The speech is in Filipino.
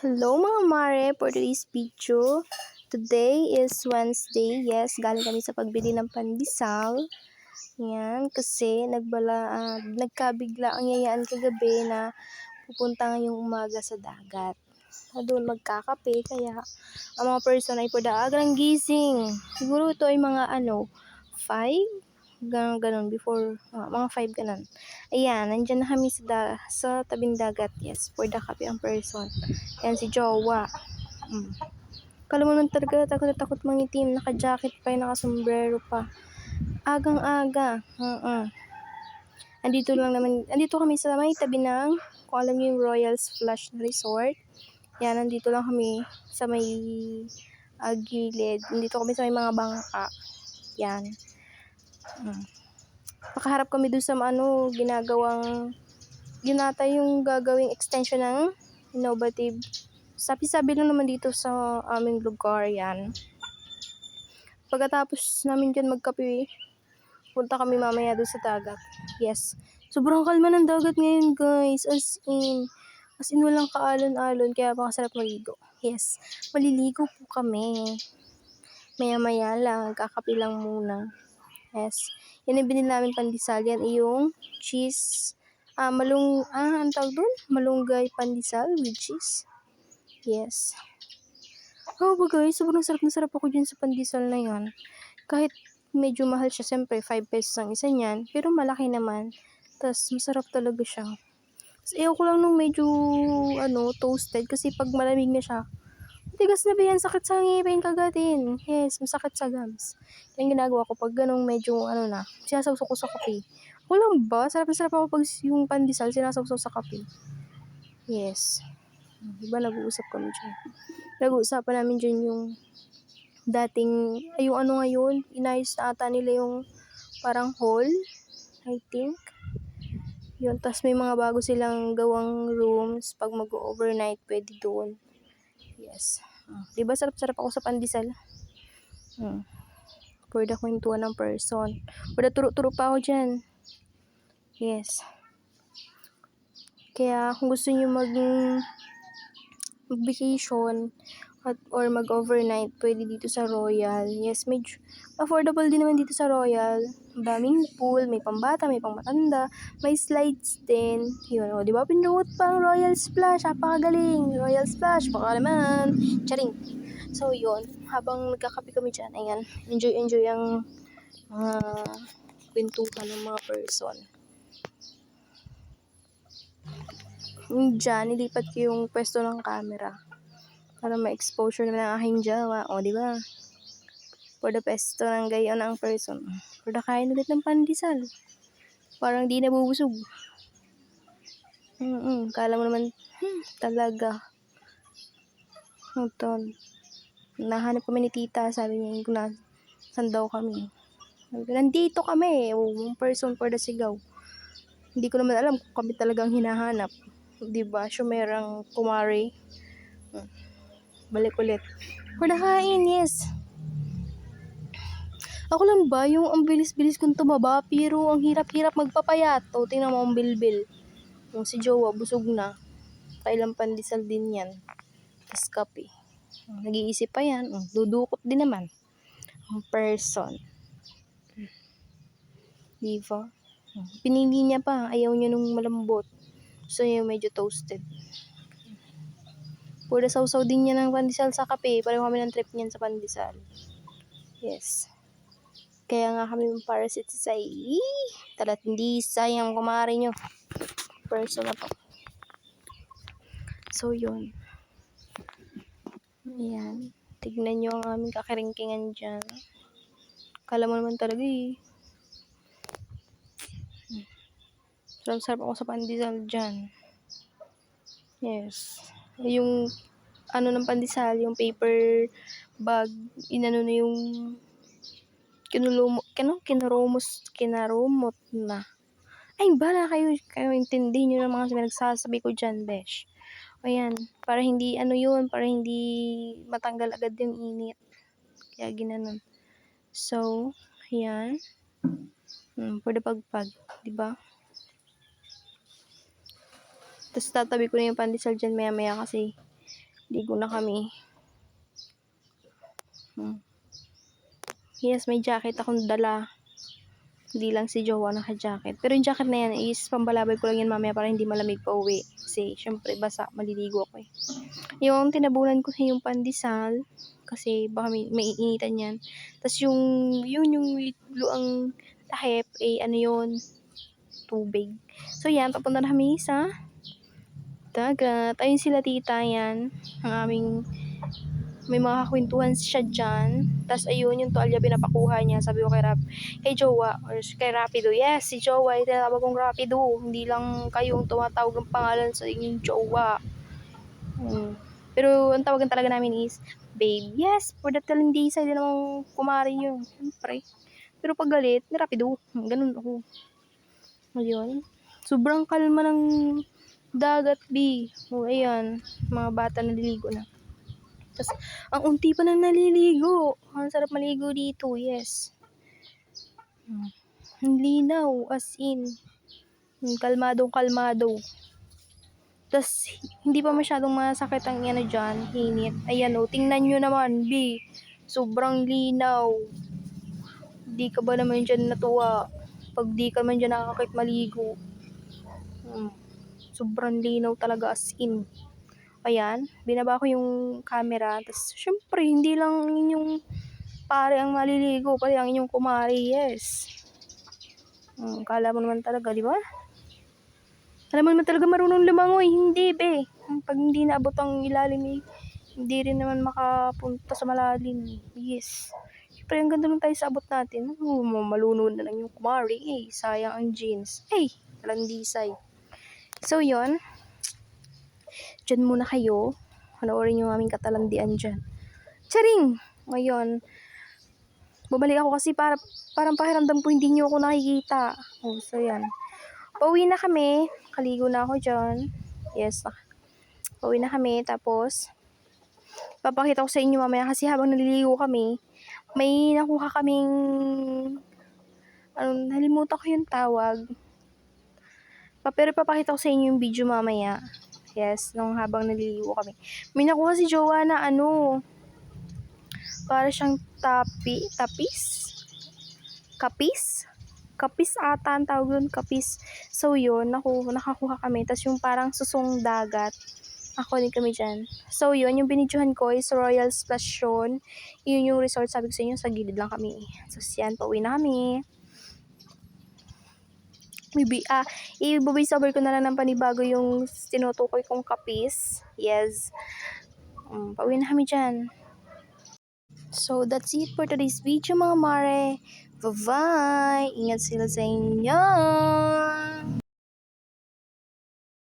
Hello mga mare, for today's video, today is Wednesday, yes, galing kami sa pagbili ng pandesal, yan, kasi nagbala, ah, nagkabigla ang yayaan kagabi na pupunta ngayong umaga sa dagat. Na doon magkakape, kaya ang mga person ay padagang gising. Siguro ito ay mga ano, 5? Ganon, ganon, before, ah, mga 5 ganon. Ayan, nandyan na kami sa, da- sa tabing dagat, yes, for the kape ang person. Yan si Jowa. Mm. Kala mo naman talaga, takot na takot mangitim. Naka-jacket pa, naka-sombrero pa. Agang-aga. Uh-uh. Andito lang naman, andito kami sa may tabi ng, kung alam niyo yung Royal Splash Resort. Yan, nandito lang kami sa may ah, gilid. Nandito kami sa may mga bangka. Yan. Pakaharap kami dun sa ano, ginagawang, yun ata yung gagawing extension ng innovative. Sabi-sabi lang naman dito sa aming lugar yan. Pagkatapos namin dyan magkape, punta kami mamaya doon sa dagat. Yes. Sobrang kalma ng dagat ngayon guys. As in, as in walang kaalon-alon kaya pakasarap maligo. Yes. Maliligo po kami. Maya-maya lang, kakape lang muna. Yes. Yan yung binili namin pandesal. Yan yung cheese. Ah, malung, ah, ang tawag doon? Malunggay pandesal with cheese. Yes. Oh, ba guys, sobrang sarap na sarap ako dyan sa pandesal na yan. Kahit medyo mahal siya, siyempre 5 pesos ang isa niyan, pero malaki naman. Tapos masarap talaga siya. Tapos ayaw ko lang nung medyo, ano, toasted, kasi pag malamig na siya, tigas na ba yan, sakit sa ngipin kagatin. Yes, masakit sa gums. Yan ginagawa ko pag ganong medyo, ano na, sinasawsaw ko sa kape. Walang ba? Sarap na sarap ako pag yung pandesal, sinasawsaw sa kape. Yes. Diba nag-uusap kami dyan? Nag-uusapan namin dyan yung dating, ay yung ano ngayon, inayos na ata nila yung parang hall, I think. Yun, tas may mga bago silang gawang rooms pag mag-overnight, pwede doon. Yes. Uh, diba sarap-sarap ako sa pandesal? Hmm. For the kwentuhan ng person. For the turo-turo pa ako dyan. Yes. Kaya kung gusto niyo mag mag-vacation at or mag-overnight, pwede dito sa Royal. Yes, medyo affordable din naman dito sa Royal. Daming pool, may pambata, may pangmatanda, may slides din. Yun, o, di ba? Pinuot pa ang Royal Splash. Napakagaling. Royal Splash, baka naman. Charing. So, yun. Habang nagkakape kami dyan, ayan, enjoy-enjoy ang mga kwentuhan ng mga person. Diyan, nilipat ko yung pwesto ng camera. Para ma-exposure naman ang aking jawa. O, di ba? For the pesto ng gayon ang person. For the kain ulit ng pandesal. Parang di nabubusog. Mm-mm, kala mo naman, hmm, talaga. Ito. Nahanap kami ni tita, sabi niya, kung na, saan daw kami. Nandito kami, one person for the sigaw. Hindi ko naman alam kung kami talagang hinahanap. Di ba? Syumerang kumari. Hmm. Balik ulit. For the kain, yes. Ako lang ba, yung ang bilis-bilis kong tumaba, pero ang hirap-hirap magpapayat. O, tingnan mo ang bilbil. Yung si Jowa, busog na. Kailang pandesal din yan. Tapos kape. Nag-iisip pa yan. Mm, Dudukot din naman. Ang person. Diba? Mm, Pinili niya pa. Ayaw niya nung malambot. Niya yung medyo toasted. Pura sausaw din niya ng pandesal sa kape. Pareho kami ng trip niyan sa pandesal. Yes. Kaya nga kami yung sa say, talat hindi sayang kumari nyo. Person na to. So, yun. Ayan. Tignan nyo ang aming kakiringkingan dyan. Kala mo naman talaga eh. Sarap-sarap ako sa pandesal dyan. Yes. Yung ano ng pandesal, yung paper bag, inano na yung kinulumo, kino, kinarumos, kinarumot na. Ay, bala kayo, kayo intindi nyo ng mga pinagsasabi ko dyan, besh. Ayan, para hindi, ano yun, para hindi matanggal agad yung init. Kaya ginanon. So, ayan. Hmm, the pagpag, di ba? Tapos tatabi ko na yung pandesal dyan maya maya kasi Ligo na kami. Hmm. Yes, may jacket akong dala. Hindi lang si Jowa naka-jacket. Pero yung jacket na yan is pambalabay ko lang yan mamaya para hindi malamig pa uwi. Kasi syempre basa, maliligo ako eh. Yung tinabunan ko yung pandesal. Kasi baka may, may iinitan yan. Tapos yung, yun yung luang takip, eh ano yun, tubig. So yan, papunta na kami sa dagat. Ayun sila tita yan. Ang aming may mga kakwentuhan siya dyan. Tapos ayun, yung tuwalya pinapakuha niya. Sabi ko kay, Rap, kay Jowa, or kay Rapido, yes, si Jowa, yung tinatawag kong Rapido. Hindi lang kayong tumatawag ng pangalan sa inyong Jowa. Hmm. Pero ang tawagan talaga namin is, babe, yes, for that hindi namang kumari yun. Siyempre. Pero pag galit, ni Rapido. Ganun ako. Ayun. Sobrang kalma ng dagat, B. O, ayan. Mga bata naliligo na. Tapos, ang unti pa nang naliligo. Ang sarap maligo dito, yes. Hmm. Linaw, as in. Hmm, Kalmadong kalmado. Tapos, hindi pa masyadong masakit ang ano dyan, hinit. Ayan o, tingnan nyo naman, B. Sobrang linaw. Di ka ba naman dyan natuwa? Pag di ka man dyan nakakakit maligo. Hmm. Sobrang linaw talaga as in. Ayan, binaba ko yung camera. Tapos, syempre, hindi lang ang inyong pare ang maliligo, pati ang inyong kumari, yes. Hmm, kala mo naman talaga, di ba? Alam mo naman talaga marunong lumangoy, hindi be. Pag hindi naabot ang ilalim eh, hindi rin naman makapunta sa malalim. Yes. Siyempre, ang ganda lang tayo sa abot natin. Oh, malunod na lang yung kumari. Eh, sayang ang jeans. Eh, landisay. So, yon Diyan muna kayo. Panoorin yung aming katalandian dyan. Charing! Ngayon, babalik ako kasi para, parang pakiramdam po hindi nyo ako nakikita. Oh, so yan. Pauwi na kami. Kaligo na ako dyan. Yes. nak- Pauwi na kami. Tapos, papakita ko sa inyo mamaya kasi habang naliligo kami, may nakuha kaming ano, nalimutan ko yung tawag. Pero papakita ko sa inyo yung video mamaya. Yes, nung habang naliligo kami. May nakuha si Jowa na ano, para siyang tapi, tapis? Kapis? Kapis ata ang tawag doon, kapis. So yun, naku, nakakuha kami. Tapos yung parang susong dagat. Ako din kami dyan. So yun, yung binidyohan ko is Royal Splash yun. Yun yung resort, sabi ko sa inyo, sa gilid lang kami. So yan, pauwi na kami. Maybe, ah, i-voice over ko na lang ng panibago yung tinutukoy kong kapis. Yes. Um, pauwi na kami dyan. So, that's it for today's video mga mare. Bye-bye! Ingat sila sa inyo!